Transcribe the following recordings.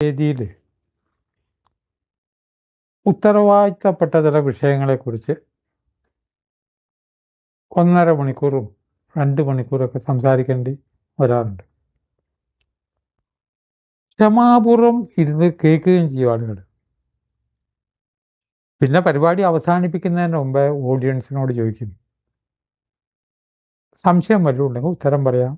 വേദിയിൽ ഉത്തരവാദിത്തപ്പെട്ട ചില വിഷയങ്ങളെക്കുറിച്ച് ഒന്നര മണിക്കൂറും രണ്ട് മണിക്കൂറൊക്കെ സംസാരിക്കേണ്ടി വരാറുണ്ട്. ക്ഷമാപൂർവം ഇരുന്ന് കേൾക്കുകയും ചെയ്യും ആളുകൾ പിന്നെ പരിപാടി അവസാനിപ്പിക്കുന്നതിന് മുമ്പേ ഓഡിയൻസിനോട് ചോദിക്കും. സംശയം വല്ലതും ഉണ്ടെങ്കിൽ ഉത്തരം പറയാം.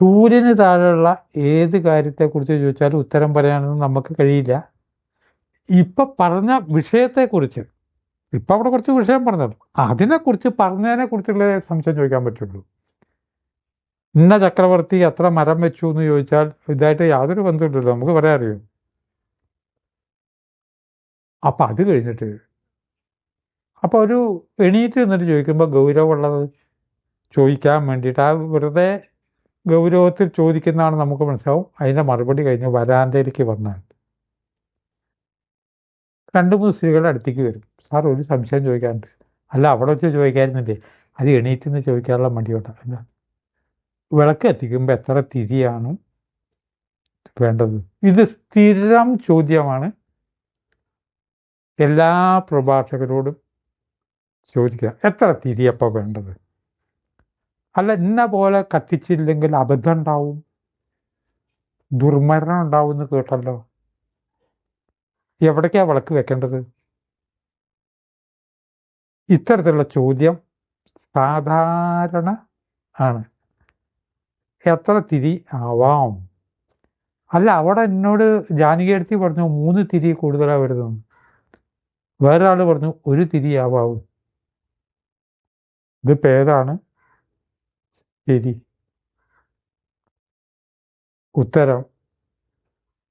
സൂര്യന് താഴെയുള്ള ഏത് കാര്യത്തെക്കുറിച്ച് ചോദിച്ചാലും ഉത്തരം പറയാനൊന്നും നമുക്ക് കഴിയില്ല. ഇപ്പം പറഞ്ഞ വിഷയത്തെക്കുറിച്ച് ഇപ്പം അവിടെ കുറച്ച് വിഷയം പറഞ്ഞല്ലോ അതിനെക്കുറിച്ച് പറഞ്ഞതിനെ കുറിച്ചുള്ള സംശയം ചോദിക്കാൻ പറ്റുള്ളൂ. ഇന്ന ചക്രവർത്തി എത്ര മരം വെച്ചു എന്ന് ചോദിച്ചാൽ ഇതായിട്ട് യാതൊരു ബന്ധമില്ലല്ലോ നമുക്ക് പറയാൻ അറിയും? അപ്പം അത് കഴിഞ്ഞിട്ട് അപ്പോൾ ഒരു എണീറ്റ് നിന്നിട്ട് ചോദിക്കുമ്പോൾ ഗൗരവമുള്ളത് ചോദിക്കാൻ വേണ്ടിയിട്ട് ആ വെറുതെ ഗൗരവത്തിൽ ചോദിക്കുന്നതാണ് നമുക്ക് മനസ്സിലാവും. അതിന്റെ മറുപടി കഴിഞ്ഞ് വരാന്തയിലേക്ക് വന്നാൽ. രണ്ട് മൂന്ന് സ്ത്രീകളുടെ അടുത്തേക്ക് വരും. സാർ ഒരു സംശയം ചോദിക്കാറുണ്ട് അല്ല അവിടെ വെച്ച് ചോദിക്കായിരുന്നില്ലേ? അത് എണീറ്റ് നിന്ന് ചോദിക്കാനുള്ള മടിയോട്ടാണ് അല്ല. വിളക്ക് എത്തിക്കുമ്പോൾ എത്ര തിരിയാണ് വേണ്ടത്? ഇത് സ്ഥിരം ചോദ്യമാണ്. എല്ലാ പ്രഭാഷകരോടും ചോദിക്കുക. എത്ര തിരിയപ്പോൾ വേണ്ടത്? അല്ല ഇന്ന പോലെ കത്തിച്ചില്ലെങ്കിൽ അബദ്ധം ഉണ്ടാവും ദുർമരണം ഉണ്ടാവും എന്ന് കേട്ടല്ലോ. എവിടേക്കാ വിളക്ക് വെക്കേണ്ടത്? ഇത്തരത്തിലുള്ള ചോദ്യം സാധാരണ ആണ്. എത്ര തിരി ആവാം? അല്ല അവിടെ എന്നോട് ജാനകിയെടുത്തി പറഞ്ഞു മൂന്ന് തിരി കൂടുതലാണ് വരുന്നത്. വേറെ ആൾ പറഞ്ഞു ഒരു തിരി ആവാവും ഇതിപ്പോൾ ഏതാണ്? ശരി. ഉത്തരം.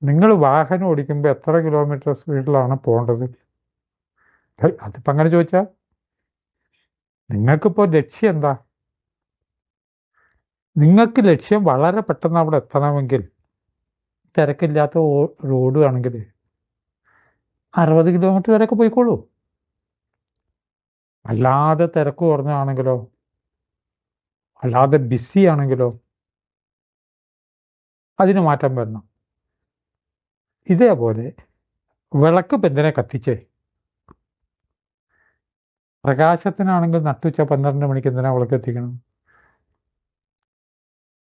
നിങ്ങൾ വാഹനം ഓടിക്കുമ്പോൾ എത്ര കിലോമീറ്റർ സ്പീഡിലാണ് പോകേണ്ടത് അതിപ്പോൾ അങ്ങനെ ചോദിച്ചാൽ നിങ്ങൾക്കിപ്പോൾ ലക്ഷ്യം എന്താ? നിങ്ങൾക്ക് ലക്ഷ്യം വളരെ പെട്ടെന്ന് അവിടെ എത്തണമെങ്കിൽ തിരക്കില്ലാത്ത റോഡ് ആണെങ്കിൽ അറുപത് കിലോമീറ്റർ വരെയൊക്കെ പോയിക്കോളൂ. അല്ലാതെ തിരക്ക് കുറഞ്ഞാണെങ്കിലോ അല്ലാതെ ബിസി ആണെങ്കിലോ അതിന് മാറ്റം വരണം. ഇതേപോലെ വിളക്ക് പെന്തിനെ കത്തിച്ച്. പ്രകാശത്തിനാണെങ്കിൽ നട്ടുച്ച പന്ത്രണ്ട് മണിക്ക് എന്തിനാ വിളക്ക് എത്തിക്കണം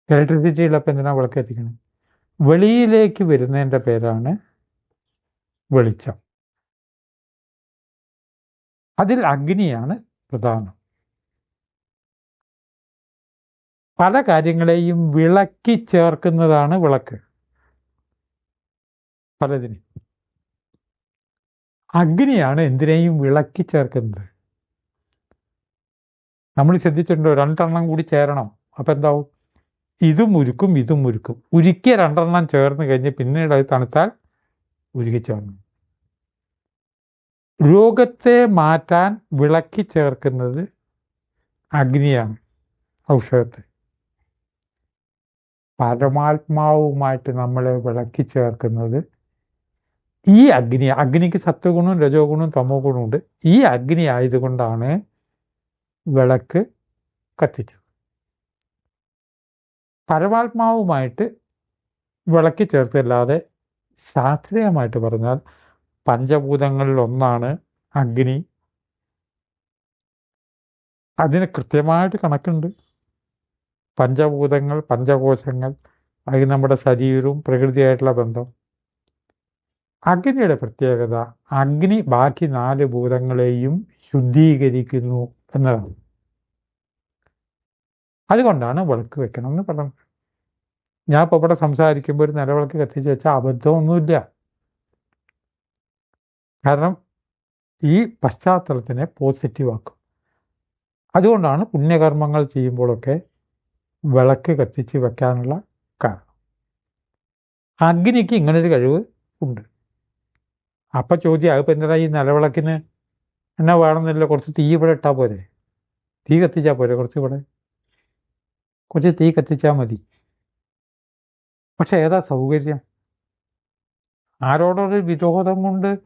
ഇലക്ട്രിസിറ്റി ഉള്ളപ്പോൾ എന്തിനാ വിളക്ക് എത്തിക്കണം വെളിയിലേക്ക് വരുന്നതിന്റെ പേരാണ് വെളിച്ചം. അതിൽ അഗ്നിയാണ് പ്രധാനം. പല കാര്യങ്ങളെയും വിളക്കി ചേർക്കുന്നതാണ് വിളക്ക്. പലതിനും. അഗ്നിയാണ് എന്തിനേയും വിളക്കി ചേർക്കുന്നത്. നമ്മൾ ശ്രദ്ധിച്ചിട്ടുണ്ടോ? രണ്ടെണ്ണം കൂടി ചേരണം. അപ്പം എന്താവും? ഇതും ഉരുക്കും ഇതും ഉരുക്കും. ഉരുക്കിയ രണ്ടെണ്ണം ചേർന്ന് കഴിഞ്ഞ് പിന്നീട് അത് തണുത്താൽ ഉരുകി ചേർന്നു രോഗത്തെ മാറ്റാൻ വിളക്കി ചേർക്കുന്നത് അഗ്നിയാണ് ഔഷധത്തെ. പരമാത്മാവുമായിട്ട് നമ്മളെ വിളക്കി ചേർക്കുന്നത് ഈ അഗ്നി അഗ്നിക്ക് സത്വഗുണവും രജോ ഗുണവും തമോ ഗുണവും ഉണ്ട്. ഈ അഗ്നി ആയതുകൊണ്ടാണ് വിളക്ക് കത്തിച്ചത്. പരമാത്മാവുമായിട്ട് വിളക്കി ചേർത്തല്ലാതെ ശാസ്ത്രീയമായിട്ട് പറഞ്ഞാൽ പഞ്ചഭൂതങ്ങളിൽ ഒന്നാണ് അഗ്നി. അതിന് കൃത്യമായിട്ട് കണക്കുണ്ട്. പഞ്ചഭൂതങ്ങൾ പഞ്ചകോശങ്ങൾ അത് നമ്മുടെ ശരീരവും പ്രകൃതിയായിട്ടുള്ള ബന്ധം. അഗ്നിയുടെ പ്രത്യേകത അഗ്നി ബാക്കി നാല് ഭൂതങ്ങളെയും ശുദ്ധീകരിക്കുന്നു എന്നതാണ്. അതുകൊണ്ടാണ് വിളക്ക് വെക്കണം എന്ന് പറയുന്നത് ഞാൻ ഇപ്പോൾ ഇവിടെ സംസാരിക്കുമ്പോൾ ഒരു നിലവിളക്ക് കത്തിച്ച് വെച്ചാൽ അബദ്ധമൊന്നുമില്ല. കാരണം ഈ പശ്ചാത്തലത്തിനെ പോസിറ്റീവാക്കും. അതുകൊണ്ടാണ് പുണ്യകർമ്മങ്ങൾ ചെയ്യുമ്പോഴൊക്കെ വിളക്ക് കത്തിച്ച് വെക്കാനുള്ള കാരണം. അഗ്നിക്ക് ഇങ്ങനൊരു കഴിവ് ഉണ്ട്. അപ്പം ചോദ്യം അതിപ്പോൾ എന്താ ഈ നിലവിളക്കിന് എന്നാ വേണമെന്നില്ല കുറച്ച് തീ ഇവിടെ ഇട്ടാൽ പോരെ? തീ കത്തിച്ചാൽ പോരെ? കുറച്ച് ഇവിടെ? കുറച്ച് തീ കത്തിച്ചാൽ മതി. പക്ഷെ ഏതാ സൗകര്യം? ആരോടൊരു വിരോധം കൊണ്ട്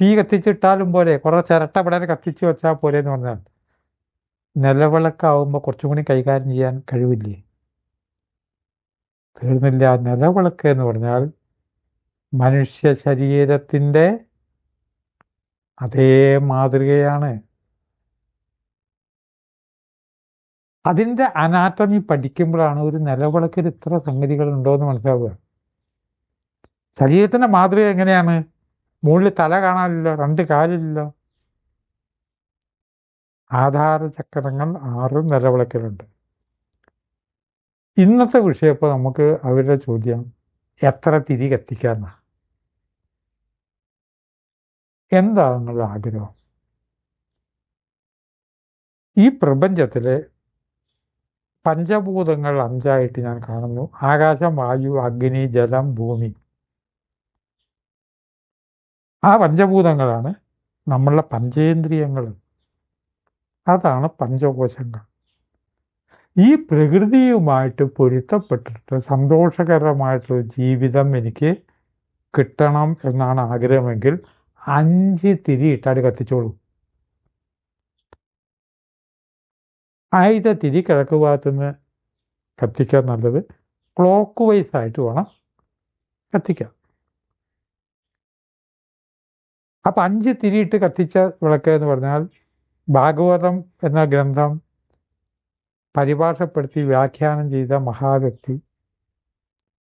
തീ കത്തിച്ചിട്ടാലും പോരെ? കുറേ ചിരട്ട ഇവിടെ കത്തിച്ച് വെച്ചാൽ പോരെ എന്ന് പറഞ്ഞാൽ നിലവിളക്കാവുമ്പോൾ കുറച്ചും കൂടി കൈകാര്യം ചെയ്യാൻ കഴിവില്ലേ? തീർന്നില്ല. നിലവിളക്ക് എന്ന് പറഞ്ഞാൽ മനുഷ്യ ശരീരത്തിന്റെ അതേ മാതൃകയാണ്. അതിന്റെ അനാറ്റമി പഠിക്കുമ്പോഴാണ് ഒരു നിലവിളക്കിൽ ഇത്ര സംഗതികൾ ഉണ്ടോയെന്ന് മനസ്സിലാവുക. ശരീരത്തിന്റെ മാതൃക എങ്ങനെയാണ്? മുകളിൽ തല കാണാനില്ലോ രണ്ട് കാലില്ലല്ലോ. ആധാര ചക്രങ്ങൾ ആറ് നിലവിളക്കിലുണ്ട്. ഇന്നത്തെ വിഷയം ഇപ്പോൾ നമുക്ക് അവരുടെ ചോദ്യം എത്ര തിരി കത്തിക്കാന്ന എന്താ നിങ്ങളുടെ ആഗ്രഹം? ഈ പ്രപഞ്ചത്തിലെ പഞ്ചഭൂതങ്ങൾ അഞ്ചായിട്ട് ഞാൻ കാണുന്നു. ആകാശം വായു അഗ്നി ജലം ഭൂമി. ആ പഞ്ചഭൂതങ്ങളാണ് നമ്മളുടെ പഞ്ചേന്ദ്രിയങ്ങൾ. അതാണ് പഞ്ചകോശങ്ങൾ. ഈ പ്രകൃതിയുമായിട്ട് പൊരുത്തപ്പെട്ടിട്ട് സന്തോഷകരമായിട്ടുള്ള ജീവിതം എനിക്ക് കിട്ടണം എന്നാണ് ആഗ്രഹമെങ്കിൽ അഞ്ച് തിരി ഇട്ടാൽ കത്തിച്ചോളൂ. ആയുധ തിരി കിഴക്ക് ഭാഗത്തുനിന്ന് കത്തിക്കാൻ നല്ലത്. ക്ലോക്ക് വൈസ് ആയിട്ട് വേണം കത്തിക്കാം അപ്പം അഞ്ച് തിരിയിട്ട് കത്തിച്ച വിളക്ക് എന്ന് പറഞ്ഞാൽ ഭാഗവതം എന്ന ഗ്രന്ഥം പരിഭാഷപ്പെടുത്തി വ്യാഖ്യാനം ചെയ്ത മഹാവ്യക്തി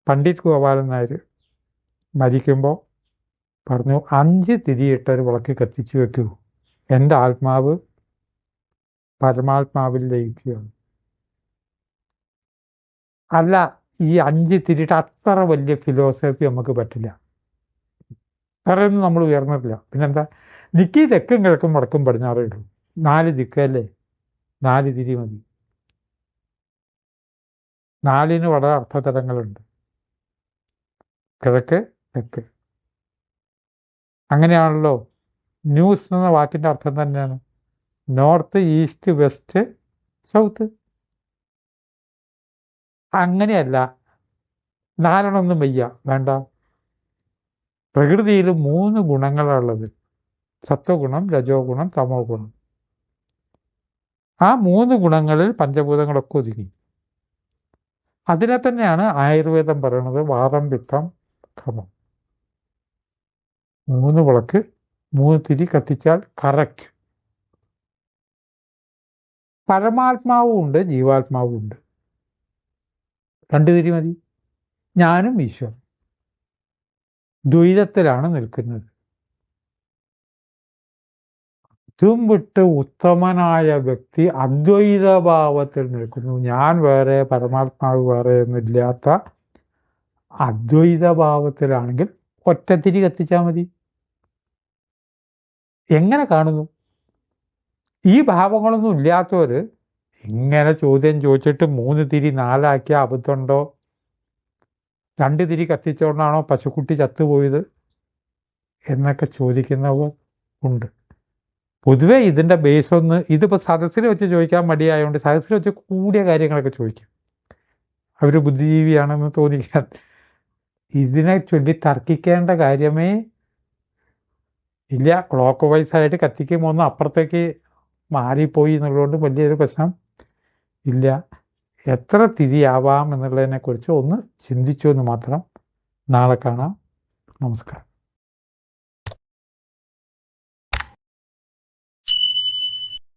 പണ്ഡിറ്റ് ഗോപാലൻ നായർ മരിക്കുമ്പോൾ പറഞ്ഞു അഞ്ച് തിരിയിട്ട ഒരു വിളക്ക് കത്തിച്ചു വെക്കൂ. എന്റെ ആത്മാവ് പരമാത്മാവിൽ ലയിക്കുകയാണ്. അല്ല ഈ അഞ്ച് തിരിയിട്ട് അത്ര വലിയ ഫിലോസഫി നമുക്ക് പറ്റില്ല. അത്രയൊന്നും നമ്മൾ ഉയർന്നിട്ടില്ല. പിന്നെന്താ? നിക്കി തെക്കും കിഴക്കും വടക്കും പടിഞ്ഞാറേ ഉള്ളൂ. നാല് ദിക്കല്ലേ? നാല് തിരി മതി. നാലിന് വളരെ അർത്ഥതലങ്ങളുണ്ട് കിഴക്ക് തെക്ക്. അങ്ങനെയാണല്ലോ. ന്യൂസ് എന്ന വാക്കിന്റെ അർത്ഥം തന്നെയാണ്. North east west south. അങ്ങനെയല്ല. നാലെണ്ണൊന്നും വയ്യ. വേണ്ട. പ്രകൃതിയിൽ മൂന്ന് ഗുണങ്ങളാണുള്ളത് സത്വഗുണം രജോ ഗുണം തമോ ഗുണം ആ മൂന്ന് ഗുണങ്ങളിൽ പഞ്ചഭൂതങ്ങളൊക്കെ ഒതുങ്ങി. അതിനെ തന്നെയാണ് ആയുർവേദം പറയുന്നത് വാദം പിത്തം ഖമം. മൂന്ന് വിളക്ക് മൂന്ന് തിരി കത്തിച്ചാൽ കറയ്ക്കും. പരമാത്മാവും ഉണ്ട് ജീവാത്മാവും ഉണ്ട്. രണ്ട് തിരി മതി. ഞാനും ഈശ്വരൻ. ദ്വൈതത്തിലാണ് നിൽക്കുന്നത്. ഇതും വിട്ട് ഉത്തമനായ വ്യക്തി അദ്വൈതഭാവത്തിൽ നിൽക്കുന്നു. ഞാൻ വേറെ പരമാത്മാവ് വേറെ എന്നില്ലാത്ത അദ്വൈതഭാവത്തിലാണെങ്കിൽ ഒറ്റത്തിരി കത്തിച്ചാൽ മതി. എങ്ങനെ കാണുന്നു? ഈ ഭാവങ്ങളൊന്നും ഇല്ലാത്തവർ ഇങ്ങനെ ചോദ്യം ചോദിച്ചിട്ട് മൂന്ന് തിരി നാലാക്കിയ അബദ്ധമുണ്ടോ? രണ്ട് തിരി കത്തിച്ചുകൊണ്ടാണോ പശുക്കുട്ടി ചത്തുപോയത്? എന്നൊക്കെ ചോദിക്കുന്നവർ ഉണ്ട്. പൊതുവേ ഇതിന്റെ ബേസ് ഒന്ന് ഇതിപ്പോൾ സദസ്സിൽ വെച്ച് ചോദിക്കാൻ മടിയായതുകൊണ്ട് സദസ്സിൽ വെച്ച് കൂടിയ കാര്യങ്ങളൊക്കെ ചോദിക്കും. അവർ ബുദ്ധിജീവിയാണെന്ന് തോന്നിക്കാൻ. ഇതിനെ ചൊല്ലി തർക്കിക്കേണ്ട കാര്യമേ ഇല്ല. ക്ലോക്ക് വൈസ് ആയിട്ട് കത്തിക്കും ഒന്ന് അപ്പുറത്തേക്ക് മാറിപ്പോയി എന്നുള്ളതുകൊണ്ട് വലിയൊരു പ്രശ്നം ഇല്ല. എത്ര തിരിയാവാം എന്നുള്ളതിനെക്കുറിച്ച് ഒന്ന് ചിന്തിച്ചു എന്ന് മാത്രം നാളെ കാണാം. നമസ്കാരം.